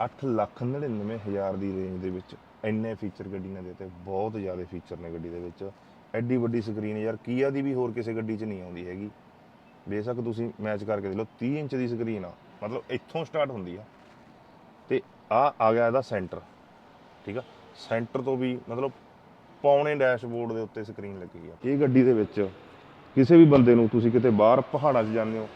899000 ਦੀ range ਦੇ ਵਿੱਚ ਇੰਨੇ ਫੀਚਰ ਗੱਡੀ ਨੇ ਦਿੱਤੇ, ਬਹੁਤ ਜ਼ਿਆਦਾ ਫੀਚਰ ਨੇ ਗੱਡੀ ਦੇ ਵਿੱਚ। ਐਡੀ ਵੱਡੀ ਸਕਰੀਨ ਯਾਰ ਕੀਆ ਦੀ ਵੀ ਹੋਰ ਕਿਸੇ ਗੱਡੀ 'ਚ ਨਹੀਂ ਆਉਂਦੀ ਹੈਗੀ। ਬੇਸ਼ੱਕ ਤੁਸੀਂ ਮੈਚ ਕਰਕੇ ਦੇਖ ਲਓ 30 ਇੰਚ ਦੀ ਸਕਰੀਨ ਆ, ਮਤਲਬ ਇੱਥੋਂ ਸਟਾਰਟ ਹੁੰਦੀ ਆ। ਤੇ ਆ ਆ ਗਿਆ ਇਹਦਾ ਸੈਂਟਰ ਠੀਕ ਆ? ਸੈਂਟਰ ਤੋਂ ਵੀ ਮਤਲਬ ਪੌਣੇ ਡੈਸ਼ਬੋਰਡ ਦੇ ਉੱਤੇ ਸਕਰੀਨ ਲੱਗੀ ਆ। ਇਹ ਗੱਡੀ ਦੇ ਵਿੱਚ ਕਿਸੇ ਵੀ ਬੰਦੇ ਨੂੰ ਤੁਸੀਂ ਕਿਤੇ ਬਾਹਰ ਪਹਾੜਾਂ 'ਚ ਜਾਂਦੇ ਹੋ,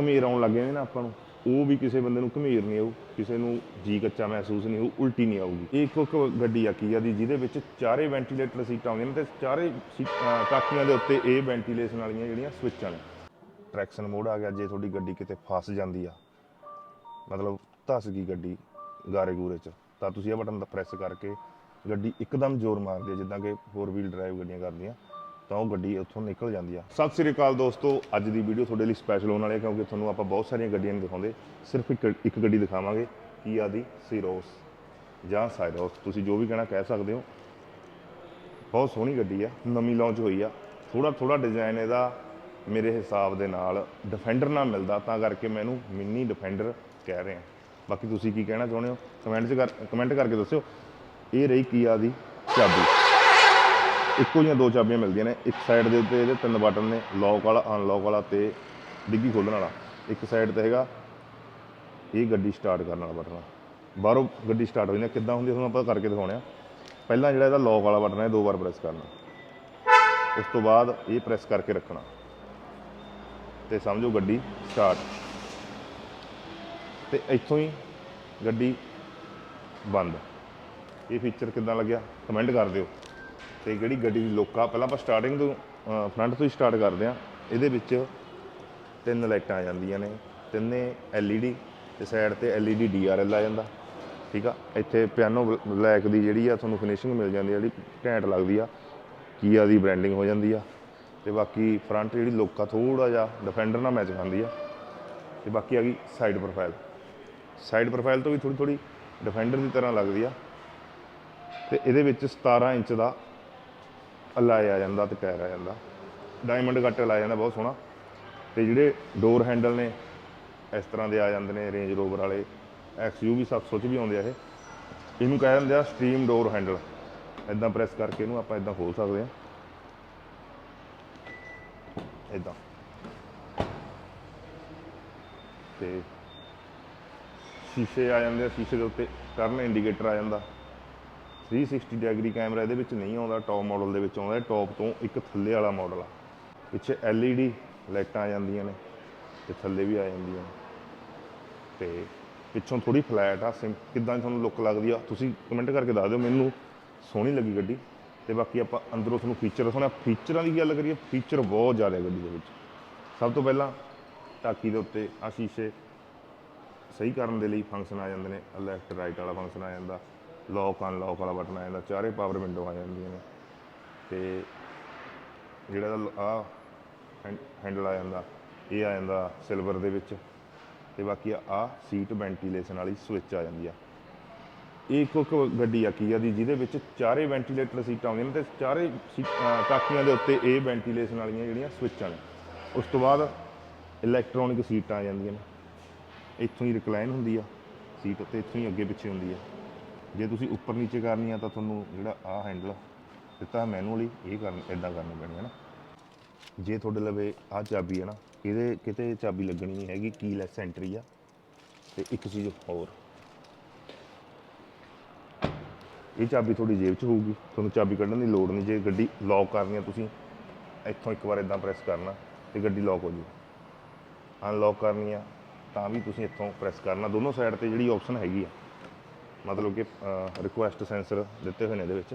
ਘਮੀਰ ਆਉਣ ਲੱਗੇ ਨੇ ਨਾ ਆਪਾਂ ਨੂੰ ਉਹ ਵੀ ਕਿਸੇ ਬੰਦੇ ਨੂੰ ਘਮੀਰ ਨਹੀਂ ਆਊ, ਕਿਸੇ ਨੂੰ ਜੀ ਕੱਚਾ ਮਹਿਸੂਸ ਨਹੀਂ ਹੋਊ, ਉਲਟੀ ਨਹੀਂ ਆਊਗੀ। ਇਹ ਇੱਕ ਇੱਕ ਗੱਡੀ ਆ ਕੀਆ ਦੀ, ਜਿਹਦੇ ਵਿੱਚ ਚਾਰੇ ਵੈਂਟੀਲੇਟਰ ਸੀਟਾਂ ਆਉਂਦੀਆਂ ਨੇ ਤੇ ਚਾਰੇ ਸੀ- ਅਹ ਦੇ ਉੱਤੇ ਇਹ ਵੈਂਟੀਲੇਸ਼ਨ ਵਾਲੀਆਂ ਜਿਹੜੀਆਂ ਸਵਿੱਚਾਂ ਨੇ ਟਰੈਕਸ਼ਨ ਮੋਡ ਆ ਗਿਆ, ਜੇ ਤੁਹਾਡੀ ਗੱਡੀ ਕਿਤੇ ਫਸ ਜਾਂਦੀ ਆ, ਮਤਲਬ ਧਸ ਗਈ ਗੱਡੀ ਗਾਰੇ ਗੂਰੇ ਚ, ਤਾਂ ਤੁਸੀਂ ਇਹ ਬਟਨ ਦਾ ਪ੍ਰੈਸ ਕਰਕੇ ਗੱਡੀ ਇੱਕਦਮ ਜ਼ੋਰ ਮਾਰਦੀ ਹੈ ਜਿੱਦਾਂ ਕਿ ਫੋਰ ਵੀਲ ਡਰਾਈਵ ਗੱਡੀਆਂ ਕਰਦੀਆਂ। ਤਾਂ ਉਹ ਗੱਡੀ ਉੱਥੋਂ ਨਿਕਲ ਜਾਂਦੀ ਆ। ਸਤਿ ਸ੍ਰੀ ਅਕਾਲ ਦੋਸਤੋ, ਅੱਜ ਦੀ ਵੀਡੀਓ ਤੁਹਾਡੇ ਲਈ ਸਪੈਸ਼ਲ ਹੋਣ ਵਾਲੀ ਹੈ ਕਿਉਂਕਿ ਤੁਹਾਨੂੰ ਆਪਾਂ ਬਹੁਤ ਸਾਰੀਆਂ ਗੱਡੀਆਂ ਨਹੀਂ ਦਿਖਾਉਂਦੇ। ਸਿਰਫ ਇੱਕ ਇੱਕ ਗੱਡੀ ਦਿਖਾਵਾਂਗੇ, ਕੀਆ ਦੀ ਸੀਰੋਸ ਜਾਂ ਸਾਇਰੋਸ ਤੁਸੀਂ ਜੋ ਵੀ ਕਹਿਣਾ ਕਹਿ ਸਕਦੇ ਹੋ। ਬਹੁਤ ਸੋਹਣੀ ਗੱਡੀ ਆ, ਨਵੀਂ ਲਾਂਚ ਹੋਈ ਆ। ਥੋੜਾ ਥੋੜਾ ਡਿਜ਼ਾਈਨ ਇਹਦਾ ਮੇਰੇ ਹਿਸਾਬ ਦੇ ਨਾਲ ਡਿਫੈਂਡਰ ਨਾਲ ਮਿਲਦਾ, ਤਾਂ ਕਰਕੇ ਮੈਨੂੰ ਮਿੰਨੀ ਡਿਫੈਂਡਰ ਕਹਿ ਰਹੇ। ਬਾਕੀ ਤੁਸੀਂ ਕੀ ਕਹਿਣਾ ਚਾਹੁੰਦੇ ਹੋ? ਕਮੈਂਟ 'ਚ ਕਰ ਕਮੈਂਟ ਕਰਕੇ ਦੱਸਿਓ। ਇਹ ਰਹੀ ਕੀਆ ਦੀ ਚਾਬੀ। ਇੱਕੋ ਜਿਹੀਆਂ ਦੋ ਚਾਬੀਆਂ ਮਿਲਦੀਆਂ ਨੇ। ਇੱਕ ਸਾਈਡ ਦੇ ਉੱਤੇ ਇਹਦੇ ਤਿੰਨ ਬਟਨ ਨੇ ਲੌਕ ਵਾਲਾ ਅਨਲੌਕ ਵਾਲਾ ਤੇ ਡਿੱਗੀ ਖੋਲ੍ਹਣ ਵਾਲਾ। ਇੱਕ ਸਾਈਡ ਤੇ ਹੈਗਾ, ਇਹ ਗੱਡੀ ਸਟਾਰਟ ਕਰਨ ਵਾਲਾ ਬਟਨ ਬਾਹਰੋਂ ਗੱਡੀ ਸਟਾਰਟ ਹੋ ਜਾਂਦੀ ਹੈ ਕਿੱਦਾਂ ਹੁੰਦੀ ਤੁਹਾਨੂੰ ਆਪਾਂ ਕਰਕੇ ਦਿਖਾਉਣੇ ਆ। ਪਹਿਲਾਂ ਜਿਹੜਾ ਇਹਦਾ ਲੌਕ ਵਾਲਾ ਬਟਨ ਹੈ ਦੋ ਵਾਰ ਪ੍ਰੈਸ ਕਰਨਾ। ਉਸ ਤੋਂ ਬਾਅਦ ਇਹ ਪ੍ਰੈਸ ਕਰਕੇ ਰੱਖਣਾ। ਤੇ ਸਮਝੋ ਗੱਡੀ ਸਟਾਰਟ ਤੇ ਇੱਥੋਂ ਹੀ ਗੱਡੀ ਬੰਦ। ਇਹ ਫੀਚਰ ਕਿੱਦਾਂ ਲੱਗਿਆ? ਕਮੈਂਟ ਕਰ ਦਿਓ। ਤੇ ਜਿਹੜੀ ਗੱਡੀ ਦੀ ਲੋਕਾ ਪਹਿਲਾਂ ਆਪਾਂ ਸਟਾਰਟਿੰਗ ਤੋਂ ਫਰੰਟ ਤੋਂ ਹੀ ਸਟਾਰਟ ਕਰਦੇ ਆ ਇਹਦੇ ਵਿੱਚ ਤਿੰਨ ਲਾਈਟਾਂ ਆ ਜਾਂਦੀਆਂ ਨੇ। ਤਿੰਨੇ LED, ਤੇ ਸਾਈਡ ਤੇ LED DRL ਆ ਜਾਂਦਾ। ਠੀਕ ਆ? ਇੱਥੇ ਪਿਆਨੋ ਬਲੈਕ ਦੀ ਜਿਹੜੀ ਆ, ਤੁਹਾਨੂੰ ਫਿਨਿਸ਼ਿੰਗ ਮਿਲ ਜਾਂਦੀ ਆ, ਜਿਹੜੀ ਘੈਂਟ ਲੱਗਦੀ ਆ। ਕੀਆ ਦੀ ਬ੍ਰਾਂਡਿੰਗ ਹੋ ਜਾਂਦੀ ਆ। ਤੇ ਬਾਕੀ ਫਰੰਟ ਜਿਹੜੀ ਲੋਕਾ ਥੋੜਾ ਜਿਹਾ ਡਿਫੈਂਡਰ ਨਾਲ ਮੈਚ ਖਾਂਦੀ ਆ। ਤੇ ਬਾਕੀ ਆ ਗਈ ਸਾਈਡ ਪ੍ਰੋਫਾਈਲ ਸਾਈਡ ਪ੍ਰੋਫਾਈਲ ਤੋਂ ਵੀ ਥੋੜੀ ਥੋੜੀ ਡਿਫੈਂਡਰ ਦੀ ਤਰ੍ਹਾਂ ਲੱਗਦੀ ਆ। ਤੇ ਇਹਦੇ ਵਿੱਚ 17 ਇੰਚ ਦਾ ਅਲਾਏ ਆ ਜਾਂਦਾ ਤੇ ਟਾਇਰ ਆ ਜਾਂਦਾ। ਡਾਇਮੰਡ ਕੱਟ ਲਾਇਆ ਜਾਂਦਾ, ਬਹੁਤ ਸੋਹਣਾ। ਤੇ ਜਿਹੜੇ ਡੋਰ ਹੈਂਡਲ ਨੇ, ਇਸ ਤਰ੍ਹਾਂ ਦੇ ਆ ਜਾਂਦੇ ਨੇ ਰੇਂਜ ਰੋਵਰ ਵਾਲੇ। XUV 700 ਚ ਵੀ ਆਉਂਦੇ ਆ ਇਹ। ਇਹਨੂੰ ਕਹਿ ਦਿੰਦੇ ਆ ਸਟ੍ਰੀਮ ਡੋਰ ਹੈਂਡਲ ਇਦਾਂ ਪ੍ਰੈਸ ਕਰਕੇ ਇਹਨੂੰ ਆਪਾਂ ਇਦਾਂ ਖੋਲ ਸਕਦੇ ਆ। ਇਦਾਂ ਤੇ ਸ਼ੀਸ਼ੇ ਆ ਜਾਂਦੇ ਆ, ਸ਼ੀਸ਼ੇ ਦੇ ਉੱਤੇ ਟਰਨ ਇੰਡੀਕੇਟਰ ਆ ਜਾਂਦਾ। 360 ਡਿਗਰੀ ਕੈਮਰਾ ਇਹਦੇ ਵਿੱਚ ਨਹੀਂ ਆਉਂਦਾ ਟੌਪ ਮਾਡਲ ਦੇ ਵਿੱਚ ਆਉਂਦਾ ਟੌਪ ਤੋਂ ਇੱਕ ਥੱਲੇ ਵਾਲਾ ਮਾਡਲ ਆ। ਪਿੱਛੇ LED ਲਾਈਟਾਂ ਆ ਜਾਂਦੀਆਂ ਨੇ ਤੇ ਥੱਲੇ ਵੀ ਆ ਜਾਂਦੀਆਂ ਨੇ। ਤੇ ਪਿੱਛੋਂ ਥੋੜੀ ਫਲੈਟ ਆ ਸਿਮ ਕਿੱਦਾਂ ਤੁਹਾਨੂੰ ਲੁੱਕ ਲੱਗਦੀ ਆ, ਤੁਸੀਂ ਕਮੈਂਟ ਕਰਕੇ ਦੱਸ ਦਿਓ, ਮੈਨੂੰ ਸੋਹਣੀ ਲੱਗੀ ਗੱਡੀ। ਤੇ ਬਾਕੀ ਆਪਾਂ ਅੰਦਰੋਂ ਤੁਹਾਨੂੰ ਫੀਚਰ ਦੱਸਣਾ ਫੀਚਰਾਂ ਦੀ ਗੱਲ ਕਰੀਏ ਫੀਚਰ ਬਹੁਤ ਜ਼ਿਆਦਾ ਗੱਡੀ ਦੇ ਵਿੱਚ। ਸਭ ਤੋਂ ਪਹਿਲਾਂ ਟਾਕੀ ਦੇ ਉੱਤੇ ਆ ਸ਼ੀਸ਼ੇ ਸਹੀ ਕਰਨ ਦੇ ਲਈ ਫੰਕਸ਼ਨ ਆ ਜਾਂਦੇ ਨੇ। ਲੈਫਟ ਰਾਈਟ ਵਾਲਾ ਫੰਕਸ਼ਨ ਆ ਜਾਂਦਾ। ਲੌਕ ਅਨਲੌਕ ਵਾਲਾ ਬਟਨ ਆ ਜਾਂਦਾ, ਚਾਰੇ ਪਾਵਰ ਵਿੰਡੋ ਆ ਜਾਂਦੀਆਂ ਨੇ। ਤੇ ਜਿਹੜਾ ਆ ਹੈਂਡਲ ਆ ਜਾਂਦਾ, ਇਹ ਆ ਜਾਂਦਾ ਸਿਲਵਰ ਦੇ ਵਿੱਚ। ਤੇ ਬਾਕੀ ਆ ਸੀਟ ਵੈਂਟੀਲੇਸ਼ਨ ਵਾਲੀ ਸਵਿਚ ਆ ਜਾਂਦੀ ਆ। ਇਹ ਇੱਕ ਇੱਕ ਗੱਡੀ ਆ ਕੀਆ ਦੀ, ਜਿਹਦੇ ਵਿੱਚ ਚਾਰੇ ਵੈਂਟੀਲੇਟਰ ਸੀਟਾਂ ਆਉਂਦੀਆਂ ਨੇ ਤੇ ਚਾਰੇ ਸੀ- ਟਾਕੀਆਂ ਦੇ ਉੱਤੇ ਇਹ ਵੈਂਟੀਲੇਸ਼ਨ ਵਾਲੀਆਂ ਜਿਹੜੀਆਂ ਸਵਿਚਾਂ ਨੇ ਉਸ ਤੋਂ ਬਾਅਦ ਇਲੈਕਟ੍ਰੋਨਿਕ ਸੀਟਾਂ ਆ ਜਾਂਦੀਆਂ ਨੇ। ਇੱਥੋਂ ਹੀ ਰਿਕਲਾਈਨ ਹੁੰਦੀ ਆ। ਸੀਟ ਉੱਤੇ ਇੱਥੋਂ ਹੀ ਅੱਗੇ ਪਿੱਛੇ ਹੁੰਦੀ ਆ। ਜੇ ਤੁਸੀਂ ਉੱਪਰ ਨੀਚੇ ਕਰਨੀ ਆ ਤਾਂ ਤੁਹਾਨੂੰ ਜਿਹੜਾ ਆ ਹੈਂਡਲ ਦਿੱਤਾ ਮੈਨੂਅਲੀ ਇਹ ਕਰਨ ਇਦਾਂ ਕਰਨੀ ਪੈਣੀ ਹੈ ਨਾ। ਜੇ ਤੁਹਾਡੇ ਲਵੇ ਆ ਚਾਬੀ ਹੈ ਨਾ, ਇਹਦੇ ਕਿਤੇ ਚਾਬੀ ਲੱਗਣੀ ਨਹੀਂ ਹੈਗੀ ਕੀਲੈਸ ਐਂਟਰੀ ਆ, ਤੇ ਇੱਕ ਚੀਜ਼ ਹੋਰ। ਇਹ ਚਾਬੀ ਤੁਹਾਡੀ ਜੇਬ 'ਚ ਹੋਊਗੀ, ਤੁਹਾਨੂੰ ਚਾਬੀ ਕੱਢਣ ਦੀ ਲੋੜ ਨਹੀਂ, ਜੇ ਗੱਡੀ ਲੌਕ ਕਰਨੀ ਆ ਤੁਸੀਂ, ਇੱਥੋਂ ਇੱਕ ਵਾਰ ਇਦਾਂ ਪ੍ਰੈਸ ਕਰਨਾ, ਤੇ ਗੱਡੀ ਲੌਕ ਹੋ ਜੂ। ਅਨਲੌਕ ਕਰਨੀ ਆ, ਤਾਂ ਵੀ ਤੁਸੀਂ ਇੱਥੋਂ ਪ੍ਰੈਸ ਕਰਨਾ, ਦੋਨੋਂ ਸਾਈਡ ਤੇ ਜਿਹੜੀ ਆਪਸ਼ਨ ਹੈਗੀ ਆ। ਮਤਲਬ ਕਿ ਰਿਕੁਐਸਟ ਸੈਂਸਰ ਦਿੱਤੇ ਹੋਏ ਨੇ ਇਹਦੇ ਵਿੱਚ।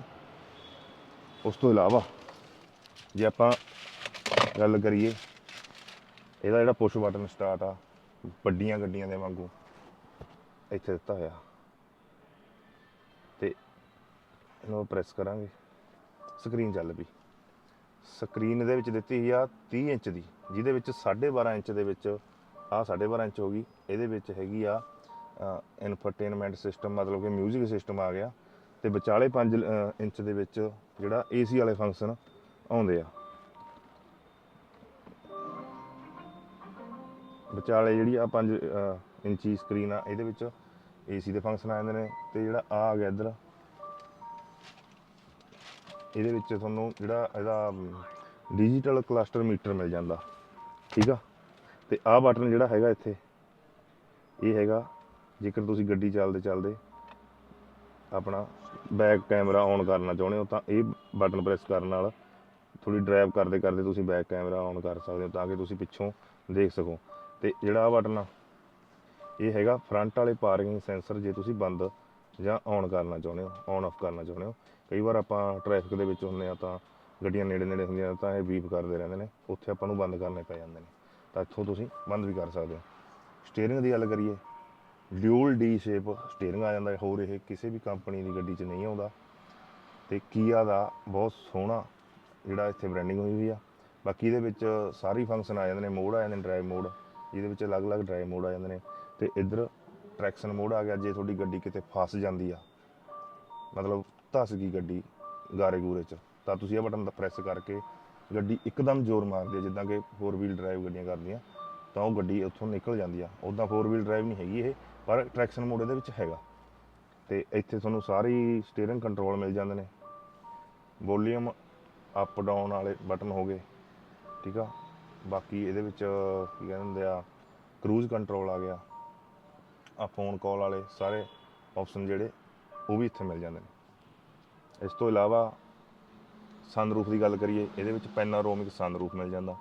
ਉਸ ਤੋਂ ਇਲਾਵਾ ਜੇ ਆਪਾਂ ਗੱਲ ਕਰੀਏ, ਇਹਦਾ ਜਿਹੜਾ ਪੁਸ਼ ਬਟਨ ਸਟਾਰਟ ਆ, ਵੱਡੀਆਂ ਗੱਡੀਆਂ ਦੇ ਵਾਂਗੂ ਇੱਥੇ ਦਿੱਤਾ ਹੋਇਆ। ਤੇ ਇਹਨੂੰ ਪ੍ਰੈਸ ਕਰਾਂਗੇ। ਸਕਰੀਨ ਚੱਲ ਪਈ। ਸਕਰੀਨ ਦੇ ਵਿੱਚ ਦਿੱਤੀ ਹੋਈ ਆ 30 ਇੰਚ ਦੀ, ਜਿਹਦੇ ਵਿੱਚ 12.5 ਇੰਚ ਦੇ ਵਿੱਚ ਆ 12.5 ਇੰਚ ਹੋ ਗਈ। ਇਹਦੇ ਵਿੱਚ ਹੈਗੀ ਆ ਇਨਫਰਟੇਨਮੈਂਟ ਸਿਸਟਮ ਮਤਲਬ ਕਿ 뮤직 ਸਿਸਟਮ ਆ ਗਿਆ ਤੇ ਵਿਚਾਲੇ 5 ਇੰਚ ਦੇ ਵਿੱਚ ਜਿਹੜਾ ਏਸੀ ਵਾਲੇ ਫੰਕਸ਼ਨ ਆਉਂਦੇ ਆ। ਵਿਚਾਲੇ ਜਿਹੜੀ ਆ 5 ਇੰਚੀ ਸਕਰੀਨ ਆ, ਇਹਦੇ ਵਿੱਚ ਏਸੀ ਦੇ ਫੰਕਸ਼ਨ ਆ ਜਾਂਦੇ ਨੇ ਤੇ ਜਿਹੜਾ ਆ ਆ ਗਿਆ ਇੱਧਰ। ਇਹਦੇ ਵਿੱਚ ਤੁਹਾਨੂੰ ਜਿਹੜਾ ਇਹਦਾ ਡਿਜੀਟਲ ਕਲਸਟਰ ਮੀਟਰ ਮਿਲ ਜਾਂਦਾ। ਠੀਕ ਆ? ਤੇ ਆਹ ਬਟਨ ਜਿਹੜਾ ਹੈਗਾ ਇੱਥੇ, ਇਹ ਹੈਗਾ ਜੇਕਰ ਤੁਸੀਂ ਗੱਡੀ ਚੱਲਦੇ ਚੱਲਦੇ ਆਪਣਾ ਬੈਕ ਕੈਮਰਾ ਔਨ ਕਰਨਾ ਚਾਹੁੰਦੇ ਹੋ, ਤਾਂ ਇਹ ਬਟਨ ਪ੍ਰੈਸ ਕਰਨ ਨਾਲ ਥੋੜੀ ਡਰਾਈਵ ਕਰਦੇ ਕਰਦੇ ਤੁਸੀਂ ਬੈਕ ਕੈਮਰਾ ਔਨ ਕਰ ਸਕਦੇ ਹੋ, ਤਾਂ ਕਿ ਤੁਸੀਂ ਪਿੱਛੋਂ ਦੇਖ ਸਕੋ। ਤੇ ਜਿਹੜਾ ਆ ਬਟਨ ਆ, ਇਹ ਹੈਗਾ ਫਰੰਟ ਵਾਲੇ ਪਾਰਕਿੰਗ ਸੈਂਸਰ ਜੇ ਤੁਸੀਂ ਬੰਦ ਜਾਂ ਔਨ ਕਰਨਾ ਚਾਹੁੰਦੇ ਹੋ ਔਨ ਆਫ ਕਰਨਾ ਚਾਹੁੰਦੇ ਹੋ। ਕਈ ਵਾਰ ਆਪਾਂ ਟ੍ਰੈਫਿਕ ਦੇ ਵਿੱਚ ਹੁੰਦੇ ਆ ਤਾਂ ਗੱਡੀਆਂ ਨੇੜੇ ਨੇੜੇ ਹੁੰਦੀਆਂ ਤਾਂ ਇਹ ਬੀਪ ਕਰਦੇ ਰਹਿੰਦੇ ਨੇ, ਉੱਥੇ ਆਪਾਂ ਨੂੰ ਬੰਦ ਕਰਨੇ ਪੈ ਜਾਂਦੇ ਨੇ। ਤਾਂ ਇੱਥੋਂ ਤੁਸੀਂ ਬੰਦ ਵੀ ਕਰ ਸਕਦੇ ਹੋ। ਸਟੀਅਰਿੰਗ ਦੀ ਗੱਲ ਕਰੀਏ ਡਿਊਲ ਡੀ ਸ਼ੇਪ ਸਟੀਅਰਿੰਗ ਆ ਜਾਂਦਾ, ਹੋਰ ਇਹ ਕਿਸੇ ਵੀ ਕੰਪਨੀ ਦੀ ਗੱਡੀ 'ਚ ਨਹੀਂ ਆਉਂਦਾ। ਤੇ ਕੀਆ ਦਾ ਬਹੁਤ ਸੋਹਣਾ ਜਿਹੜਾ ਇੱਥੇ ਬ੍ਰਾਂਡਿੰਗ ਹੋਈ ਹੋਈ ਆ। ਬਾਕੀ ਇਹਦੇ ਵਿੱਚ ਸਾਰੀ ਫੰਕਸ਼ਨ ਆ ਜਾਂਦੇ ਨੇ ਮੋਡ ਆ ਜਾਂਦੇ ਨੇ ਡਰਾਈਵ ਮੋਡ ਜਿਹਦੇ ਵਿੱਚ ਅਲੱਗ-ਅਲੱਗ ਡਰਾਈਵ ਮੋਡ ਆ ਜਾਂਦੇ ਨੇ। ਤੇ ਇੱਧਰ ਟਰੈਕਸ਼ਨ ਮੋਡ ਆ ਗਿਆ, ਜੇ ਤੁਹਾਡੀ ਗੱਡੀ ਕਿਤੇ ਫਸ ਜਾਂਦੀ ਆ। ਮਤਲਬ ਧਸ ਗਈ ਗੱਡੀ ਗਾਰੇ ਗੂਰੇ 'ਚ, ਤਾਂ ਤੁਸੀਂ ਇਹ ਬਟਨ ਦਾ ਪ੍ਰੈਸ ਕਰਕੇ ਗੱਡੀ ਇੱਕਦਮ ਜ਼ੋਰ ਮਾਰਦੀ ਹੈ ਜਿੱਦਾਂ ਕਿ 4 ਵੀਲ ਡਰਾਈਵ ਗੱਡੀਆਂ ਕਰਦੀਆਂ। ਤਾਂ ਉਹ ਗੱਡੀ ਉੱਥੋਂ ਨਿਕਲ ਜਾਂਦੀ ਆ। ਉਦਾਂ 4 ਵੀਲ ਡਰਾਈਵ ਨਹੀਂ ਹੈਗੀ ਇਹ। ਪਰ ਟਰੈਕਸ਼ਨ ਮੋਡ ਇਹਦੇ ਵਿੱਚ ਹੈਗਾ। ਤੇ ਇੱਥੇ ਤੁਹਾਨੂੰ ਸਾਰੀ ਸਟੀਅਰਿੰਗ ਕੰਟਰੋਲ ਮਿਲ ਜਾਂਦੇ ਨੇ। ਵੋਲੀਅਮ ਅਪ ਡਾਊਨ ਵਾਲੇ ਬਟਨ ਹੋ ਗਏ, ਠੀਕ ਆ? ਬਾਕੀ ਇਹਦੇ ਵਿੱਚ ਕੀ ਕਹਿੰਦੇ ਹੁੰਦੇ ਆ ਕਰੂਜ਼ ਕੰਟਰੋਲ ਆ ਗਿਆ। ਆ ਫੋਨ ਕਾਲ ਵਾਲੇ ਸਾਰੇ ਆਪਸ਼ਨ ਜਿਹੜੇ, ਉਹ ਵੀ ਇੱਥੇ ਮਿਲ ਜਾਂਦੇ ਨੇ। ਇਸ ਤੋਂ ਇਲਾਵਾ ਸਨਰੂਫ ਦੀ ਗੱਲ ਕਰੀਏ, ਇਹਦੇ ਵਿੱਚ ਪੈਨਾਰੋਮਿਕ ਸਨਰੂਫ ਮਿਲ ਜਾਂਦਾ।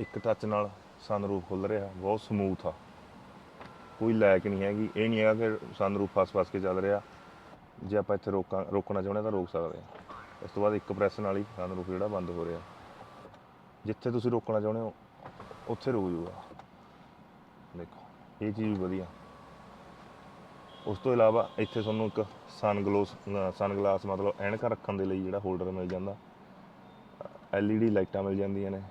ਇੱਕ ਟੱਚ ਨਾਲ ਸਨਰੂਫ ਖੁੱਲ ਰਿਹਾ, ਬਹੁਤ ਸਮੂਥ ਆ। ਕੋਈ ਲੈਕ ਨਹੀਂ ਹੈਗੀ, ਇਹ ਨਹੀਂ ਹੈਗਾ ਕਿ ਸਨਰੂਫ ਫਸ-ਫਸ ਕੇ ਚੱਲ ਰਿਹਾ। ਜੇ ਆਪਾਂ ਇੱਥੇ ਰੋਕਾਂ, ਰੋਕਣਾ ਚਾਹੁੰਦੇ ਤਾਂ ਰੋਕ ਸਕਦੇ ਆ ਇਸ ਤੋਂ ਬਾਅਦ ਇੱਕ ਪ੍ਰੈਸ ਨਾਲ ਹੀ ਸਨਰੂਫ ਜਿਹੜਾ ਬੰਦ ਹੋ ਰਿਹਾ। ਜਿੱਥੇ ਤੁਸੀਂ ਰੋਕਣਾ ਚਾਹੁੰਦੇ ਹੋ, ਉੱਥੇ ਰੁਕ ਜੂਗਾ। ਦੇਖੋ, ਇਹ ਚੀਜ਼ ਵੀ ਵਧੀਆ। ਉਸ ਤੋਂ ਇਲਾਵਾ ਇੱਥੇ ਤੁਹਾਨੂੰ ਇੱਕ ਸਨ ਗਲੋਸ ਸਨ ਗਲਾਸ ਮਤਲਬ ਐਨਕਾਂ ਰੱਖਣ ਦੇ ਲਈ ਜਿਹੜਾ ਹੋਲਡਰ ਮਿਲ ਜਾਂਦਾ। LED ਲਾਈਟਾਂ ਮਿਲ ਜਾਂਦੀਆਂ ਨੇ।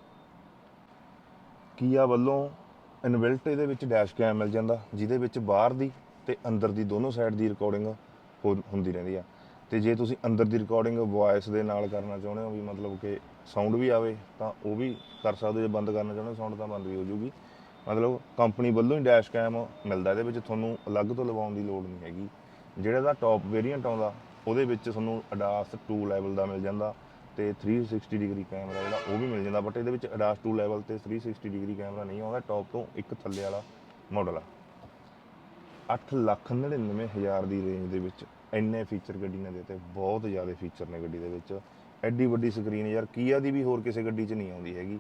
ਕੀਆ ਵੱਲੋਂ ਇਨਵਿਲਟ ਇਹਦੇ ਵਿੱਚ ਡੈਸ਼ ਕੈਮ ਮਿਲ ਜਾਂਦਾ, ਜਿਹਦੇ ਵਿੱਚ ਬਾਹਰ ਦੀ ਤੇ ਅੰਦਰ ਦੀ ਦੋਨੋਂ ਸਾਈਡ ਦੀ ਰਿਕਾਰਡਿੰਗ ਹੁੰਦੀ ਰਹਿੰਦੀ ਆ। ਤੇ ਜੇ ਤੁਸੀਂ ਅੰਦਰ ਦੀ ਰਿਕਾਰਡਿੰਗ ਵੌਇਸ ਦੇ ਨਾਲ ਕਰਨਾ ਚਾਹੁੰਦੇ ਹੋ ਵੀ ਮਤਲਬ ਕਿ ਸਾਊਂਡ ਵੀ ਆਵੇ, ਤਾਂ ਉਹ ਵੀ ਕਰ ਸਕਦੇ ਹੋ। ਜੇ ਬੰਦ ਕਰਨਾ ਚਾਹੁੰਦੇ ਹੋ ਸਾਊਂਡ ਤਾਂ ਬੰਦ ਵੀ ਹੋ ਜੂਗੀ ਮਤਲਬ ਕੰਪਨੀ ਵੱਲੋਂ ਹੀ ਡੈਸ਼ ਕੈਮ ਮਿਲਦਾ, ਇਹਦੇ ਵਿੱਚ ਤੁਹਾਨੂੰ ਅਲੱਗ ਤੋਂ ਲਵਾਉਣ ਦੀ ਲੋੜ ਨਹੀਂ ਹੈਗੀ। ਜਿਹੜਾ ਦਾ ਟੌਪ ਵੇਰੀਐਂਟ ਆਉਂਦਾ, ਉਹਦੇ ਵਿੱਚ ਤੁਹਾਨੂੰ ਅਡਾਸ 2 ਲੈਵਲ ਦਾ ਮਿਲ ਜਾਂਦਾ। ਤੇ 360 ਡਿਗਰੀ ਕੈਮਰਾ ਜਿਹੜਾ, ਉਹ ਵੀ ਮਿਲ ਜਾਂਦਾ ਬਟ ਇਹਦੇ ਵਿੱਚ ਅਡਾਸ 2 ਲੈਵਲ ਤੇ 360 ਡਿਗਰੀ ਕੈਮਰਾ ਨਹੀਂ ਆਉਂਦਾ ਟੌਪ ਤੋਂ ਇੱਕ ਥੱਲੇ ਵਾਲਾ ਮਾਡਲ ਆ। 8 ਲੱਖ 99 ਹਜ਼ਾਰ ਦੀ ਰੇਂਜ ਦੇ ਵਿੱਚ ਇੰਨੇ ਫੀਚਰ ਗੱਡੀ ਨੇ ਦਿੱਤੇ, ਬਹੁਤ ਜ਼ਿਆਦਾ ਫੀਚਰ ਨੇ ਗੱਡੀ ਦੇ ਵਿੱਚ। ਐਡੀ ਵੱਡੀ ਸਕਰੀਨ ਯਾਰ ਕੀਆ ਦੀ ਵੀ ਹੋਰ ਕਿਸੇ ਗੱਡੀ 'ਚ ਨਹੀਂ ਆਉਂਦੀ ਹੈਗੀ।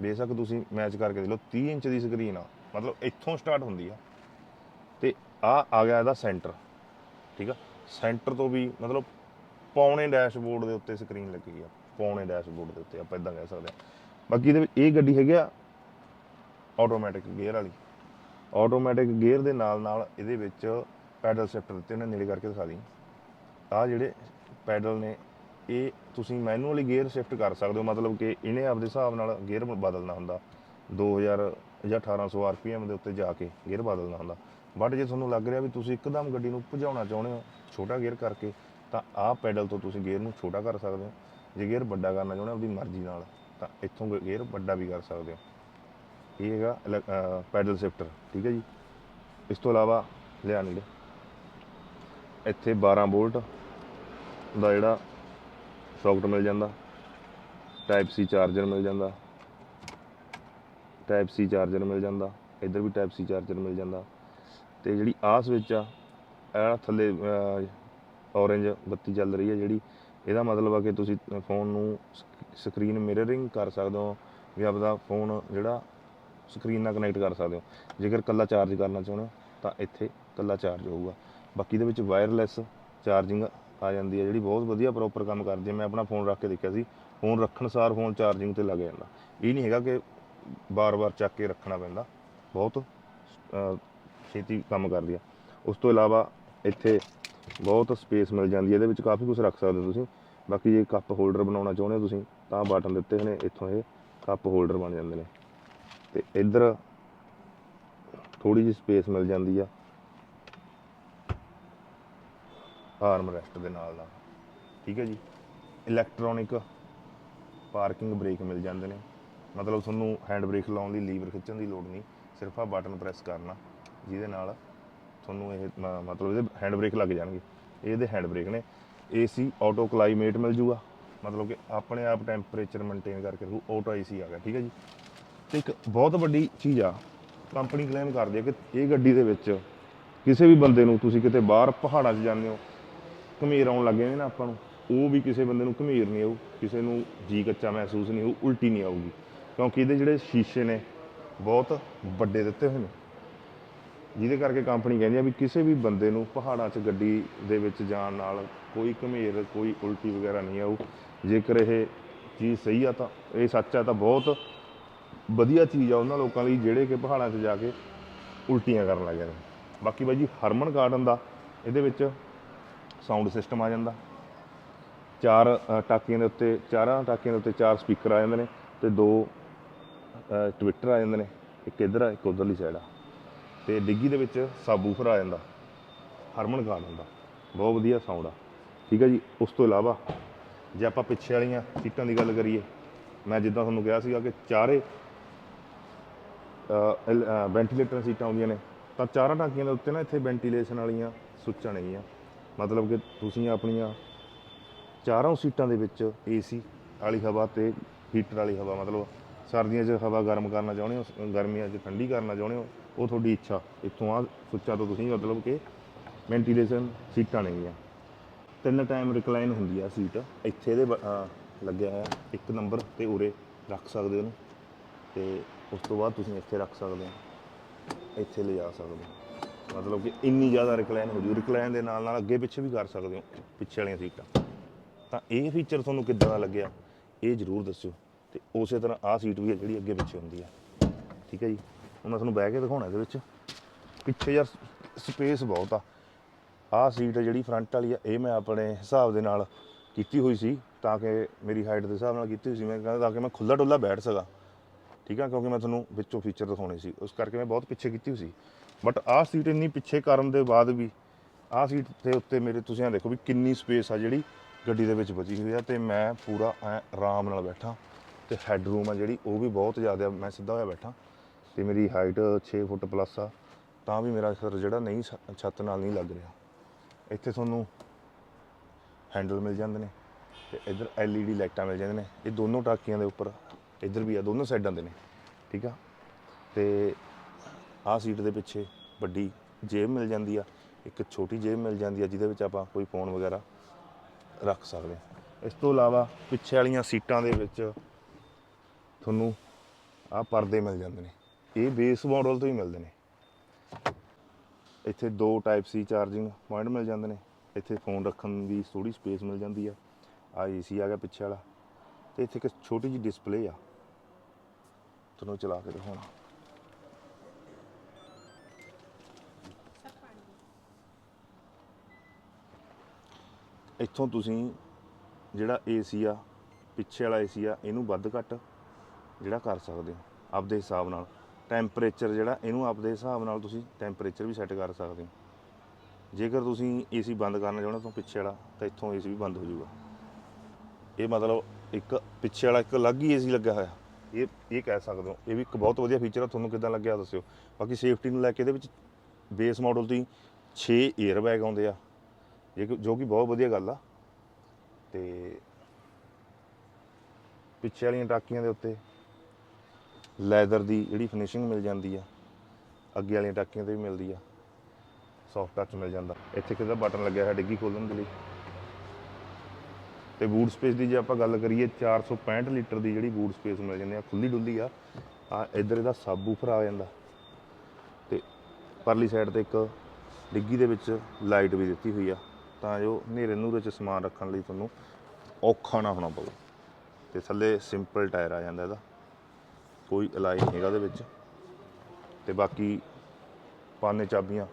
ਬੇਸ਼ੱਕ ਤੁਸੀਂ ਮੈਚ ਕਰਕੇ ਦੇਖ ਲਓ 30 ਇੰਚ ਦੀ ਸਕਰੀਨ ਆ, ਮਤਲਬ ਇੱਥੋਂ ਸਟਾਰਟ ਹੁੰਦੀ ਆ। ਤੇ ਆ ਆ ਗਿਆ ਇਹਦਾ ਸੈਂਟਰ ਠੀਕ ਆ? ਸੈਂਟਰ ਤੋਂ ਵੀ ਮਤਲਬ ਪੌਣੇ ਡੈਸ਼ਬੋਰਡ ਦੇ ਉੱਤੇ ਸਕਰੀਨ ਲੱਗੀ ਆ, ਪੌਣੇ ਡੈਸ਼ਬੋਰਡ ਦੇ ਉੱਤੇ ਆਪਾਂ ਇਦਾਂ ਕਹਿ ਸਕਦੇ ਆ। ਬਾਕੀ ਇਹਦੇ ਵਿੱਚ ਇਹ ਗੱਡੀ ਹੈਗੀ ਆ ਆਟੋਮੈਟਿਕ ਗੇਅਰ ਵਾਲੀ। ਆਟੋਮੈਟਿਕ ਗੇਅਰ ਦੇ ਨਾਲ ਨਾਲ ਇਹਦੇ ਵਿੱਚ ਪੈਡਲ ਸ਼ਿਫਟ ਦਿੱਤੇ ਨੇ ਨੇੜੇ ਕਰਕੇ ਦਿਖਾ ਦੀ ਆ ਜਿਹੜੇ ਪੈਡਲ ਨੇ, ਇਹ ਤੁਸੀਂ ਮੈਨੂਅਲੀ ਗੇਅਰ ਸ਼ਿਫਟ ਕਰ ਸਕਦੇ ਹੋ, ਮਤਲਬ ਕਿ ਇਹਨੇ ਆਪਦੇ ਹਿਸਾਬ ਨਾਲ ਗੇਅਰ ਬਦਲਣਾ ਹੁੰਦਾ। 2000 ਜਾਂ 1800 ਆਰਪੀਐਮ ਦੇ ਉੱਤੇ ਜਾ ਕੇ ਗੇਅਰ ਬਦਲਣਾ ਹੁੰਦਾ। ਬਟ ਜੇ ਤੁਹਾਨੂੰ ਲੱਗ ਰਿਹਾ ਵੀ ਤੁਸੀਂ ਇੱਕਦਮ ਗੱਡੀ ਨੂੰ ਭਜਾਉਣਾ ਚਾਹੁੰਦੇ ਹੋ, ਛੋਟਾ ਗੇਅਰ ਕਰਕੇ ਤਾਂ ਆਹ ਪੈਡਲ ਤੋਂ ਤੁਸੀਂ ਗੇਅਰ ਨੂੰ ਛੋਟਾ ਕਰ ਸਕਦੇ ਹੋ। ਜੇ ਗੇਅਰ ਵੱਡਾ ਕਰਨਾ ਚਾਹੁੰਦੇ ਹੋ ਆਪਦੀ ਮਰਜ਼ੀ ਨਾਲ, ਤਾਂ ਇੱਥੋਂ ਗੇਅਰ ਵੱਡਾ ਵੀ ਕਰ ਸਕਦੇ ਹੋ। ਇਹ ਹੈਗਾ ਪੈਡਲ ਸ਼ਿਫਟਰ, ਠੀਕ ਹੈ ਜੀ? ਇਸ ਤੋਂ ਇਲਾਵਾ ਲਿਆ ਨੇੜੇ ਇੱਥੇ 12 ਵੋਲਟ ਦਾ ਜਿਹੜਾ ਸੌਕਟ ਮਿਲ ਜਾਂਦਾ ਟਾਈਪ ਸੀ ਚਾਰਜਰ ਮਿਲ ਜਾਂਦਾ ਟਾਈਪ ਸੀ ਚਾਰਜਰ ਮਿਲ ਜਾਂਦਾ, ਇੱਧਰ ਵੀ ਟਾਈਪ ਸੀ ਚਾਰਜਰ ਮਿਲ ਜਾਂਦਾ। ਤੇ ਜਿਹੜੀ ਆਹ ਸਵਿਚ ਆ, ਇਹ ਥੱਲੇ ਔਰੇਂਜ ਬੱਤੀ ਚੱਲ ਰਹੀ ਹੈ ਜਿਹੜੀ, ਇਹਦਾ ਮਤਲਬ ਆ ਕਿ ਤੁਸੀਂ ਫੋਨ ਨੂੰ ਸਕਰੀਨ ਮਿਰਰਿੰਗ ਕਰ ਸਕਦੇ ਹੋ ਵੀ ਆਪਦਾ ਫੋਨ ਜਿਹੜਾ ਸਕਰੀਨ ਨਾਲ ਕਨੈਕਟ ਕਰ ਸਕਦੇ ਹੋ। ਜੇਕਰ ਕੱਲਾ ਚਾਰਜ ਕਰਨਾ ਚਾਹੁੰਦੇ ਹੋ, ਤਾਂ ਇੱਥੇ ਕੱਲਾ ਚਾਰਜ ਹੋਊਗਾ। ਬਾਕੀ ਦੇ ਵਿੱਚ ਵਾਇਰਲੈਸ ਚਾਰਜਿੰਗ ਆ ਜਾਂਦੀ ਹੈ, ਜਿਹੜੀ ਬਹੁਤ ਵਧੀਆ ਪ੍ਰੋਪਰ ਕੰਮ ਕਰਦੀ ਹੈ। ਮੈਂ ਆਪਣਾ ਫੋਨ ਰੱਖ ਕੇ ਦੇਖਿਆ ਸੀ ਫੋਨ ਰੱਖਣ ਸਾਰ ਫੋਨ ਚਾਰਜਿੰਗ ਤੇ ਲੱਗ ਜਾਂਦਾ। ਇਹ ਨਹੀਂ ਹੈਗਾ ਕਿ ਬਾਰ-ਬਾਰ ਚੱਕ ਕੇ ਰੱਖਣਾ ਪੈਂਦਾ, ਬਹੁਤ ਛੇਤੀ ਕੰਮ ਕਰਦੀ ਆ। ਉਸ ਤੋਂ ਇਲਾਵਾ ਇੱਥੇ ਬਹੁਤ ਸਪੇਸ ਮਿਲ ਜਾਂਦੀ ਹੈ। ਇਹਦੇ ਵਿੱਚ ਕਾਫੀ ਕੁਝ ਰੱਖ ਸਕਦੇ ਹੋ ਤੁਸੀਂ। ਬਾਕੀ ਜੇ ਕੱਪ ਹੋਲਡਰ ਬਣਾਉਣਾ ਚਾਹੁੰਦੇ ਹੋ ਤੁਸੀਂ, ਤਾਂ ਬਟਨ ਦਿੱਤੇ ਹੋਏ ਨੇ, ਇੱਥੋਂ ਇਹ ਕੱਪ ਹੋਲਡਰ ਬਣ ਜਾਂਦੇ ਨੇ। ਤੇ ਇੱਧਰ ਥੋੜੀ ਜਿਹੀ ਸਪੇਸ ਮਿਲ ਜਾਂਦੀ ਆ। ਆਰਮ ਰੈਸਟ ਦੇ ਨਾਲ ਨਾਲ। ਠੀਕ ਹੈ ਜੀ? ਇਲੈਕਟ੍ਰੋਨਿਕ ਪਾਰਕਿੰਗ ਬ੍ਰੇਕ ਮਿਲ ਜਾਂਦੇ ਨੇ। ਮਤਲਬ ਤੁਹਾਨੂੰ ਹੈਂਡ ਬ੍ਰੇਕ ਲਾਉਣ ਦੀ ਲੀਵਰ ਖਿੱਚਣ ਦੀ ਲੋੜ ਨਹੀਂ। ਸਿਰਫ ਆ ਬਟਨ ਪ੍ਰੈਸ ਕਰਨਾ, ਜਿਹਦੇ ਨਾਲ ਤੁਹਾਨੂੰ ਇਹ, ਮ- ਮਤਲਬ ਇਹਦੇ ਹੈਂਡ ਬ੍ਰੇਕ ਲੱਗ ਜਾਣਗੇ। ਇਹ ਇਹਦੇ ਹੈਂਡ ਬ੍ਰੇਕ ਨੇ। ਏਸੀ ਆਟੋ ਕਲਾਈਮੇਟ ਮਿਲ ਜੂਗਾ। ਮਤਲਬ ਕਿ ਆਪਣੇ ਆਪ ਟੈਂਪਰੇਚਰ ਮੇਨਟੇਨ ਕਰਕੇ ਰੂ ਆਟੋ ਏਸੀ ਆ ਗਿਆ, ਠੀਕ ਹੈ ਜੀ। ਤੇ ਇੱਕ ਬਹੁਤ ਵੱਡੀ ਚੀਜ਼ ਆ ਕੰਪਨੀ ਕਲੇਮ ਕਰਦੀ ਹੈ ਕਿ ਇਹ ਗੱਡੀ ਦੇ ਵਿੱਚ ਕਿਸੇ ਵੀ ਬੰਦੇ ਨੂੰ ਤੁਸੀਂ ਕਿਤੇ ਬਾਹਰ ਪਹਾੜਾਂ 'ਚ ਜਾਂਦੇ ਹੋ, ਘਮੇਰ ਆਉਣ ਲੱਗੇ ਨੇ ਨਾ ਆਪਾਂ ਨੂੰ, ਉਹ ਵੀ ਕਿਸੇ ਬੰਦੇ ਨੂੰ ਘਮੇਰ ਨਹੀਂ ਆਊ, ਕਿਸੇ ਨੂੰ ਜੀ ਕੱਚਾ ਮਹਿਸੂਸ ਨਹੀਂ ਹੋਊ, ਉਲਟੀ ਨਹੀਂ ਆਊਗੀ। ਕਿਉਂਕਿ ਇਹਦੇ ਜਿਹੜੇ ਸ਼ੀਸ਼ੇ ਨੇ, ਬਹੁਤ ਵੱਡੇ ਦਿੱਤੇ ਹੋਏ ਨੇ। ਜਿਹਦੇ ਕਰਕੇ ਕੰਪਨੀ ਕਹਿੰਦੀ ਆ ਵੀ ਕਿਸੇ ਵੀ ਬੰਦੇ ਨੂੰ ਪਹਾੜਾਂ 'ਚ ਗੱਡੀ ਦੇ ਵਿੱਚ ਜਾਣ ਨਾਲ ਕੋਈ ਘਮੇਰ, ਕੋਈ ਉਲਟੀ ਵਗੈਰਾ ਨਹੀਂ ਆਊ। ਜੇਕਰ ਇਹ ਚੀਜ਼ ਸਹੀ ਆ ਤਾਂ, ਇਹ ਸੱਚ ਆ ਤਾਂ ਬਹੁਤ ਵਧੀਆ ਚੀਜ਼ ਆ ਉਹਨਾਂ ਲੋਕਾਂ ਲਈ ਜਿਹੜੇ ਕਿ ਪਹਾੜਾਂ 'ਚ ਜਾ ਕੇ ਉਲਟੀਆਂ ਕਰਨ ਲੱਗ ਜਾਂਦੇ ਨੇ। ਬਾਕੀ ਬਾਈ ਜੀ, ਹਰਮਨ ਗਾਰਡਨ ਦਾ ਇਹਦੇ ਵਿੱਚ ਸਾਊਂਡ ਸਿਸਟਮ ਆ ਜਾਂਦਾ। ਚਾਰ ਟਾਕੀਆਂ ਦੇ ਉੱਤੇ, ਚਾਰਾਂ ਟਾਕੀਆਂ ਦੇ ਉੱਤੇ ਚਾਰ ਸਪੀਕਰ ਆ ਜਾਂਦੇ ਨੇ ਤੇ ਦੋ ਟਵਿੱਟਰ ਆ ਜਾਂਦੇ ਨੇ। ਇੱਕ ਇੱਧਰ ਆ, ਇੱਕ ਉਧਰਲੀ ਸਾਈਡ ਆ। ਤੇ ਡਿੱਗੀ ਦੇ ਵਿੱਚ ਸਾਬੂਫਰ ਆ ਜਾਂਦਾ, ਹਰਮਨ ਗਾਰਡਨ ਹੁੰਦਾ, ਬਹੁਤ ਵਧੀਆ ਸਾਊਂਡ ਆ। ਠੀਕ ਹੈ ਜੀ, ਉਸ ਤੋਂ ਇਲਾਵਾ ਜੇ ਆਪਾਂ ਪਿੱਛੇ ਵਾਲੀਆਂ ਸੀਟਾਂ ਦੀ ਗੱਲ ਕਰੀਏ, ਮੈਂ ਜਿੱਦਾਂ ਤੁਹਾਨੂੰ ਕਿਹਾ ਸੀਗਾ ਕਿ ਚਾਰੇ ਵੈਂਟੀਲੇਟਰ ਸੀਟਾਂ ਆਉਂਦੀਆਂ ਨੇ, ਤਾਂ ਚਾਰਾਂ ਟਾਂਕੀਆਂ ਦੇ ਉੱਤੇ ਨਾ ਇੱਥੇ ਵੈਂਟੀਲੇਸ਼ਨ ਵਾਲੀਆਂ ਸੁੱਚਾਂ ਨੇਗੀਆਂ। ਮਤਲਬ ਕਿ ਤੁਸੀਂ ਆਪਣੀਆਂ ਚਾਰਾਂ ਸੀਟਾਂ ਦੇ ਵਿੱਚ ਏਸੀ ਵਾਲੀ ਹਵਾ ਤੇ ਹੀਟਰ ਵਾਲੀ ਹਵਾ, ਮਤਲਬ ਸਰਦੀਆਂ 'ਚ ਹਵਾ ਗਰਮ ਕਰਨਾ ਚਾਹੁੰਦੇ ਹੋ, ਗਰਮੀਆਂ 'ਚ ਠੰਡੀ ਕਰਨਾ ਚਾਹੁੰਦੇ ਹੋ ਉਹ ਤੁਹਾਡੀ ਇੱਛਾ। ਇੱਥੋਂ ਆ ਸੁੱਚਾਂ ਤੋਂ ਤੁਸੀਂ ਮਤਲਬ ਕਿ ਵੈਂਟੀਲੇਸ਼ਨ ਸੀਟਾਂ ਨੇਗੀਆਂ। ਤਿੰਨ ਟਾਈਮ ਰਿਕਲਾਈਨ ਹੁੰਦੀ ਆ ਸੀਟ। ਇੱਥੇ ਦੇ ਲੱਗਿਆ ਹੋਇਆ। ਇੱਕ ਨੰਬਰ ਤੇ ਉਰੇ ਰੱਖ ਸਕਦੇ ਹੋ ਉਹਨੂੰ। ਤੇ ਉਸ ਤੋਂ ਬਾਅਦ ਤੁਸੀਂ ਇੱਥੇ ਰੱਖ ਸਕਦੇ ਹੋ। ਇੱਥੇ ਲਿਜਾ ਸਕਦੇ ਹੋ। ਮਤਲਬ ਕਿ ਇੰਨੀ ਜ਼ਿਆਦਾ ਰਿਕਲਾਈਨ ਹੋ ਜੂ। ਰਿਕਲਾਈਨ ਦੇ ਨਾਲ ਨਾਲ ਅੱਗੇ ਪਿੱਛੇ ਵੀ ਕਰ ਸਕਦੇ ਹੋ। ਪਿੱਛੇ ਵਾਲੀਆਂ ਸੀਟਾਂ। ਤਾਂ ਇਹ ਫੀਚਰ ਤੁਹਾਨੂੰ ਕਿੱਦਾਂ ਦਾ ਲੱਗਿਆ? ਇਹ ਜ਼ਰੂਰ ਦੱਸਿਓ। ਤੇ ਉਸੇ ਤਰ੍ਹਾਂ ਆਹ ਸੀਟ ਵੀ ਹੈ ਜਿਹੜੀ ਅੱਗੇ ਪਿੱਛੇ ਹੁੰਦੀ ਆ। ਠੀਕ ਹੈ ਜੀ? ਮੈਂ ਤੁਹਾਨੂੰ ਬਹਿ ਕੇ ਦਿਖਾਉਣਾ ਇਹਦੇ ਵਿੱਚ। ਪਿੱਛੇ ਯਾਰ ਸਪੇਸ ਬਹੁਤ ਆ। ਆਹ ਸੀਟ ਜਿਹੜੀ ਫਰੰਟ ਵਾਲੀ ਆ, ਇਹ ਮੈਂ ਆਪਣੇ ਹਿਸਾਬ ਦੇ ਨਾਲ ਕੀਤੀ ਹੋਈ ਸੀ, ਤਾਂ ਕਿ ਮੇਰੀ ਹਾਈਟ ਦੇ ਹਿਸਾਬ ਨਾਲ ਕੀਤੀ ਹੋਈ ਸੀ। ਮੈਂ ਕਹਿੰਦਾ ਤਾਂ ਕਿ ਮੈਂ ਖੁੱਲਾ ਡੁੱਲਾ ਬੈਠ ਸਕਾਂ। ਠੀਕ ਆ? ਕਿਉਂਕਿ ਮੈਂ ਤੁਹਾਨੂੰ ਵਿੱਚੋਂ ਫੀਚਰ ਦਿਖਾਉਣੇ ਸੀ। ਉਸ ਕਰਕੇ ਮੈਂ ਬਹੁਤ ਪਿੱਛੇ ਕੀਤੀ ਹੋਈ ਸੀ। ਬਟ ਆਹ ਸੀਟ ਇੰਨੀ ਪਿੱਛੇ ਕਰਨ ਦੇ ਬਾਅਦ ਵੀ ਆਹ ਸੀਟ ਦੇ ਉੱਤੇ ਮੇਰੇ ਤੁਸੀਂ ਆ ਦੇਖੋ ਵੀ ਕਿੰਨੀ ਸਪੇਸ ਆ ਜਿਹੜੀ ਗੱਡੀ ਦੇ ਵਿੱਚ ਬਚੀ ਹੋਈ ਆ। ਤੇ ਮੈਂ ਪੂਰਾ ਐਂ ਆਰਾਮ ਨਾਲ ਬੈਠਾ। ਤੇ ਹੈੱਡਰੂਮ ਆ ਜਿਹੜੀ, ਉਹ ਵੀ ਬਹੁਤ ਜ਼ਿਆਦਾ ਮੈਂ ਸਿੱਧਾ ਹੋਇਆ ਬੈਠਾ। ਤੇ ਮੇਰੀ ਹਾਈਟ 6 ਫੁੱਟ ਪਲੱਸ ਆ, ਤਾਂ ਵੀ ਮੇਰਾ ਸਿਰ ਜਿਹੜਾ ਨਹੀਂ ਛ- ਛੱਤ ਨਾਲ ਨਹੀਂ ਲੱਗ ਰਿਹਾ। ਇੱਥੇ ਤੁਹਾਨੂੰ ਹੈਂਡਲ ਮਿਲ ਜਾਂਦੇ ਨੇ ਤੇ ਇੱਧਰ LED ਲਾਈਟਾਂ ਮਿਲ ਜਾਂਦੇ ਨੇ। ਇਹ ਦੋਨੋਂ ਟਾਕੀਆਂ ਦੇ ਉੱਪਰ, ਇੱਧਰ ਵੀ ਆ, ਦੋਨੋਂ ਸਾਈਡਾਂ ਦੇ ਨੇ, ਠੀਕ ਆ? ਤੇ ਆਹ ਸੀਟ ਦੇ ਪਿੱਛੇ ਵੱਡੀ ਜੇਬ ਮਿਲ ਜਾਂਦੀ ਆ, ਇੱਕ ਛੋਟੀ ਜੇਬ ਮਿਲ ਜਾਂਦੀ ਆ, ਜਿਹਦੇ ਵਿੱਚ ਆਪਾਂ ਕੋਈ ਫੋਨ ਵਗੈਰਾ ਰੱਖ ਸਕਦੇ ਹਾਂ। ਇਸ ਤੋਂ ਇਲਾਵਾ ਪਿੱਛੇ ਵਾਲੀਆਂ ਸੀਟਾਂ ਦੇ ਵਿੱਚ ਤੁਹਾਨੂੰ ਆਹ ਪਰਦੇ ਮਿਲ ਜਾਂਦੇ ਨੇ। ਇਹ ਬੇਸ ਮਾਡਲ ਤੋਂ ਹੀ ਮਿਲਦੇ ਨੇ। ਇੱਥੇ ਦੋ ਟਾਈਪ ਸੀ ਚਾਰਜਿੰਗ ਪੁਆਇੰਟ ਮਿਲ ਜਾਂਦੇ ਨੇ। ਇੱਥੇ ਫੋਨ ਰੱਖਣ ਦੀ ਥੋੜੀ ਸਪੇਸ ਮਿਲ ਜਾਂਦੀ ਆ। ਆ ਏਸੀ ਆ ਗਿਆ ਪਿੱਛੇ ਵਾਲਾ। ਤੇ ਇੱਥੇ ਇੱਕ ਛੋਟੀ ਜਿਹੀ ਡਿਸਪਲੇ ਆ। ਤੁਹਾਨੂੰ ਚਲਾ ਕੇ ਦਿਖਾਉਣਾ। ਇੱਥੋਂ ਤੁਸੀਂ ਜਿਹੜਾ ਏਸੀ ਆ, ਪਿੱਛੇ ਵਾਲਾ ਏਸੀ ਆ, ਇਹਨੂੰ ਵੱਧ ਘੱਟ ਜਿਹੜਾ ਕਰ ਸਕਦੇ ਹੋ, ਆਪਦੇ ਹਿਸਾਬ ਨਾਲ। ਟੈਂਪਰੇਚਰ ਜਿਹੜਾ, ਇਹਨੂੰ ਆਪਦੇ ਹਿਸਾਬ ਨਾਲ ਤੁਸੀਂ ਟੈਂਪਰੇਚਰ ਵੀ ਸੈੱਟ ਕਰ ਸਕਦੇ ਹੋ। ਜੇਕਰ ਤੁਸੀਂ ਏਸੀ ਬੰਦ ਕਰਨਾ ਚਾਹੁੰਦੇ ਹੋ ਤਾਂ ਪਿੱਛੇ ਵਾਲਾ, ਤਾਂ ਇੱਥੋਂ ਏਸੀ ਵੀ ਬੰਦ ਹੋ ਜਾਊਗਾ। ਇਹ ਮਤਲਬ ਇੱਕ ਪਿੱਛੇ ਵਾਲਾ ਇੱਕ ਅਲੱਗ ਹੀ ਏਸੀ ਲੱਗਾ ਹੋਇਆ। ਇਹ ਇਹ ਕਹਿ ਸਕਦੇ ਹੋ। ਇਹ ਵੀ ਇੱਕ ਬਹੁਤ ਵਧੀਆ ਫੀਚਰ ਆ, ਤੁਹਾਨੂੰ ਕਿਦਾਂ ਲੱਗਿਆ ਦੱਸਿਓ। ਬਾਕੀ ਸੇਫਟੀ ਨੂੰ ਲੈ ਕੇ ਇਹਦੇ ਵਿੱਚ ਬੇਸ ਮਾਡਲ ਤੋਂ ਹੀ 6 에ਅਰ ਬੈਗ ਆਉਂਦੇ ਆ। ਜੇ ਜੋ ਕਿ ਬਹੁਤ ਵਧੀਆ ਗੱਲ ਆ। ਤੇ ਪਿੱਛੇ ਵਾਲੀਆਂ ਟਾਕੀਆਂ ਦੇ ਉੱਤੇ ਲੈਦਰ ਦੀ ਜਿਹੜੀ ਫਿਨਿਸ਼ਿੰਗ ਮਿਲ ਜਾਂਦੀ ਆ, ਅੱਗੇ ਵਾਲੀਆਂ ਟਾਕੀਆਂ ਤੇ ਵੀ ਮਿਲਦੀ ਆ ਸੌਫਟ ਟੱਚ ਮਿਲ ਜਾਂਦਾ। ਇੱਥੇ ਕਿਹਦਾ ਬਟਨ ਲੱਗਿਆ ਹੈ ਡਿੱਗੀ ਖੋਲਣ ਦੇ ਲਈ। ਤੇ ਬੂਟ ਸਪੇਸ ਦੀ ਜੇ ਆਪਾਂ ਗੱਲ ਕਰੀਏ 465 ਲੀਟਰ ਦੀ ਜਿਹੜੀ ਬੂਟ ਸਪੇਸ ਮਿਲ ਜਾਂਦੀ ਆ ਖੁੱਲੀ ਡੁੱਲੀ ਆ ਆ ਇੱਧਰ ਇਹਦਾ ਸਬ ਵੂਫਰ ਆ ਜਾਂਦਾ। ਤੇ ਪਰਲੀ ਸਾਈਡ ਤੇ ਇੱਕ ਡਿੱਗੀ ਦੇ ਵਿੱਚ ਲਾਈਟ ਵੀ ਦਿੱਤੀ ਹੋਈ ਆ, ਤਾਂ ਜੋ ਹਨੇਰੇ ਨੂਰੇ ਚ ਸਮਾਨ ਰੱਖਣ ਲਈ ਤੁਹਾਨੂੰ ਔਖਾ ਨਾ ਹੋਣਾ ਪਵੇ। ਤੇ ਥੱਲੇ ਸਿੰਪਲ ਟਾਇਰ ਆ ਜਾਂਦਾ ਇਹਦਾ। ਕੋਈ ਅਲਾਈ ਨਹੀਂ ਹੈਗਾ ਉਹਦੇ ਵਿੱਚ। ਤੇ ਬਾਕੀ ਪਾਨੇ ਚਾਬੀਆਂ,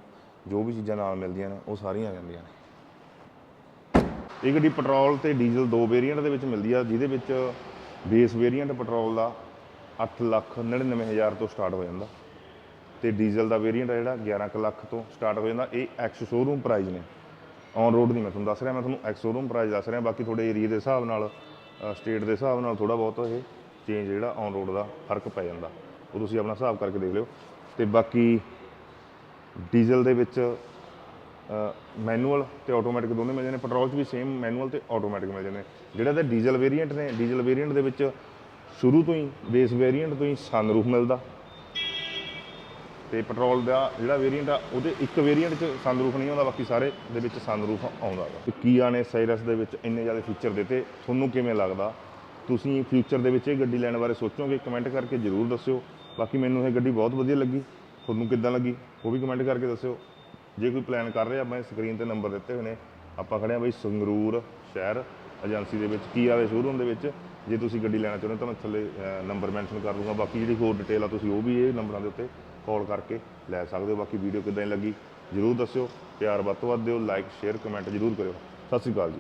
ਜੋ ਵੀ ਚੀਜ਼ਾਂ ਨਾਲ ਮਿਲਦੀਆਂ ਨੇ, ਉਹ ਸਾਰੀਆਂ ਆ ਜਾਂਦੀਆਂ ਨੇ। ਇਹ ਗੱਡੀ ਪੈਟਰੋਲ ਤੇ ਡੀਜ਼ਲ ਦੋ ਵੇਰੀਐਂਟ ਦੇ ਵਿੱਚ ਮਿਲਦੀ ਆ, ਜਿਹਦੇ ਵਿੱਚ ਬੇਸ ਵੇਰੀਐਂਟ ਪੈਟਰੋਲ ਦਾ 8 ਲੱਖ 99 ਹਜ਼ਾਰ ਤੋਂ ਸਟਾਰਟ ਹੋ ਜਾਂਦਾ। ਤੇ ਡੀਜ਼ਲ ਦਾ ਵੇਰੀਐਂਟ ਆ ਜਿਹੜਾ 11 ਕੁ ਲੱਖ ਤੋਂ ਸਟਾਰਟ ਹੋ ਜਾਂਦਾ। ਇਹ ਐਕਸ ਸ਼ੋਰੂਮ ਪ੍ਰਾਈਸ ਨੇ। ਔਨ ਰੋਡ ਨਹੀਂ ਮੈਂ ਤੁਹਾਨੂੰ ਦੱਸ ਰਿਹਾ, ਮੈਂ ਤੁਹਾਨੂੰ ਐਕਸ ਸ਼ੋਰੂਮ ਪ੍ਰਾਈਸ ਦੱਸ ਰਿਹਾ। ਬਾਕੀ ਤੁਹਾਡੇ ਏਰੀਆ ਦੇ ਹਿਸਾਬ ਨਾਲ ਸਟੇਟ ਦੇ ਹਿਸਾਬ ਨਾਲ ਥੋੜਾ ਬਹੁਤ ਇਹ ਚੇਂਜ ਜਿਹੜਾ ਔਨ ਰੋਡ ਦਾ ਫ਼ਰਕ ਪੈ ਜਾਂਦਾ, ਉਹ ਤੁਸੀਂ ਆਪਣਾ ਹਿਸਾਬ ਕਰਕੇ ਦੇਖ ਲਿਓ। ਤੇ ਬਾਕੀ ਡੀਜ਼ਲ ਦੇ ਵਿੱਚ ਮੈਨੂਅਲ ਤੇ ਆਟੋਮੈਟਿਕ ਦੋਨੇ ਮਿਲ ਜਾਂਦੇ ਨੇ ਪੈਟਰੋਲ 'ਚ ਵੀ ਸੇਮ ਮੈਨੂਅਲ ਤੇ ਆਟੋਮੈਟਿਕ ਮਿਲ ਜਾਂਦੇ ਨੇ। ਜਿਹੜਾ ਤਾਂ ਡੀਜ਼ਲ ਵੇਰੀਐਂਟ ਨੇ ਡੀਜ਼ਲ ਵੇਰੀਐਂਟ ਦੇ ਵਿੱਚ ਸ਼ੁਰੂ ਤੋਂ ਹੀ ਬੇਸ ਵੇਰੀਐਂਟ ਤੋਂ ਹੀ ਸਨਰੂਫ ਮਿਲਦਾ। ਤੇ ਪੈਟਰੋਲ ਦਾ ਜਿਹੜਾ ਵੇਰੀਐਂਟ ਆ, ਉਹਦੇ ਇੱਕ ਵੇਰੀਐਂਟ 'ਚ ਸਨਰੂਫ ਨਹੀਂ ਆਉਂਦਾ, ਬਾਕੀ ਸਾਰੇ ਦੇ ਵਿੱਚ ਸਨਰੂਫ ਆਉਂਦਾ ਵਾ। ਤੇ ਕੀਆ ਨੇ ਸਾਈਰਸ ਦੇ ਵਿੱਚ ਇੰਨੇ ਜ਼ਿਆਦਾ ਫੀਚਰ ਦਿੱਤੇ, ਤੁਹਾਨੂੰ ਕਿਵੇਂ ਲੱਗਦਾ? ਤੁਸੀਂ ਫਿਊਚਰ ਦੇ ਵਿੱਚ ਇਹ ਗੱਡੀ ਲੈਣ ਬਾਰੇ ਸੋਚੋਗੇ ਕਮੈਂਟ ਕਰਕੇ ਜਰੂਰ ਦੱਸਿਓ। ਬਾਕੀ ਮੈਨੂੰ ਇਹ ਗੱਡੀ ਬਹੁਤ ਵਧੀਆ ਲੱਗੀ। ਤੁਹਾਨੂੰ ਕਿੱਦਾਂ ਲੱਗੀ, ਉਹ ਵੀ ਕਮੈਂਟ ਕਰਕੇ ਦੱਸਿਓ। ਜੇ ਕੋਈ ਪਲਾਨ ਕਰ ਰਿਹਾ ਮੈਂ ਸਕਰੀਨ ਤੇ ਨੰਬਰ ਦਿੱਤੇ ਹੋਏ ਨੇ। ਆਪਾਂ ਖੜੇ ਆ ਬਈ ਸੰਗਰੂਰ ਸ਼ਹਿਰ ਏਜੰਸੀ ਦੇ ਵਿੱਚ ਕੀਆ ਦੇ ਸ਼ੋਰੂਮ ਦੇ ਵਿੱਚ। ਜੇ ਤੁਸੀਂ ਗੱਡੀ ਲੈਣਾ ਚਾਹੁੰਦੇ ਹੋ ਤਾਂ ਮੈਂ ਥੱਲੇ ਨੰਬਰ ਮੈਂਸ਼ਨ ਕਰ ਦੂੰਗਾ ਬਾਕੀ ਜਿਹੜੀ ਹੋਰ ਡਿਟੇਲ ਆ, ਤੁਸੀਂ ਉਹ ਵੀ ਇਹ ਨੰਬਰਾਂ ਦੇ ਉੱਤੇ ਕਾਲ ਕਰਕੇ ਲੈ ਸਕਦੇ ਹੋ। ਬਾਕੀ ਵੀਡੀਓ ਕਿੱਦਾਂ ਦੀ ਲੱਗੀ, ਜਰੂਰ ਦੱਸਿਓ। ਪਿਆਰ ਵੱਧ ਤੋਂ ਵੱਧ ਦਿਓ ਲਾਈਕ ਸ਼ੇਅਰ ਕਮੈਂਟ ਜਰੂਰ ਕਰਿਓ। ਸਤਿ ਸ਼੍ਰੀ ਅਕਾਲ ਜੀ।